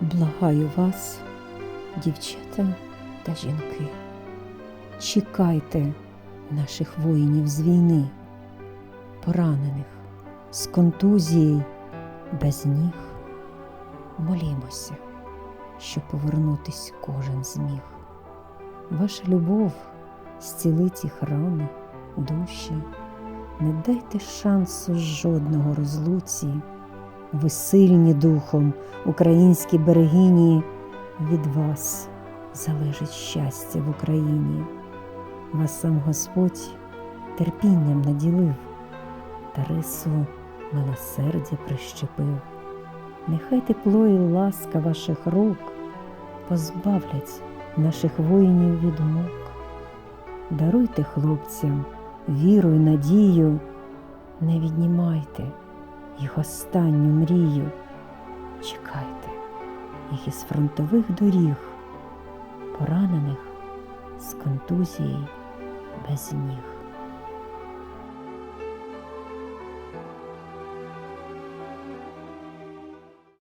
Благаю вас, дівчата та жінки, чекайте наших воїнів з війни, поранених з контузією, без ніг. Молімося, щоб повернутись кожен зміг. Ваша любов зцілить їх рани, душі. Не дайте шансу жодного розлуці. Ви сильні духом, українські берегині, від вас залежить щастя в Україні. Вас сам Господь терпінням наділив, та рису милосердя прищепив. Нехай тепло і ласка ваших рук позбавлять наших воїнів від мук. Даруйте хлопцям віру й надію, не віднімайте їх останню мрію. Чекайте їх із фронтових доріг, поранених з контузією без ніг.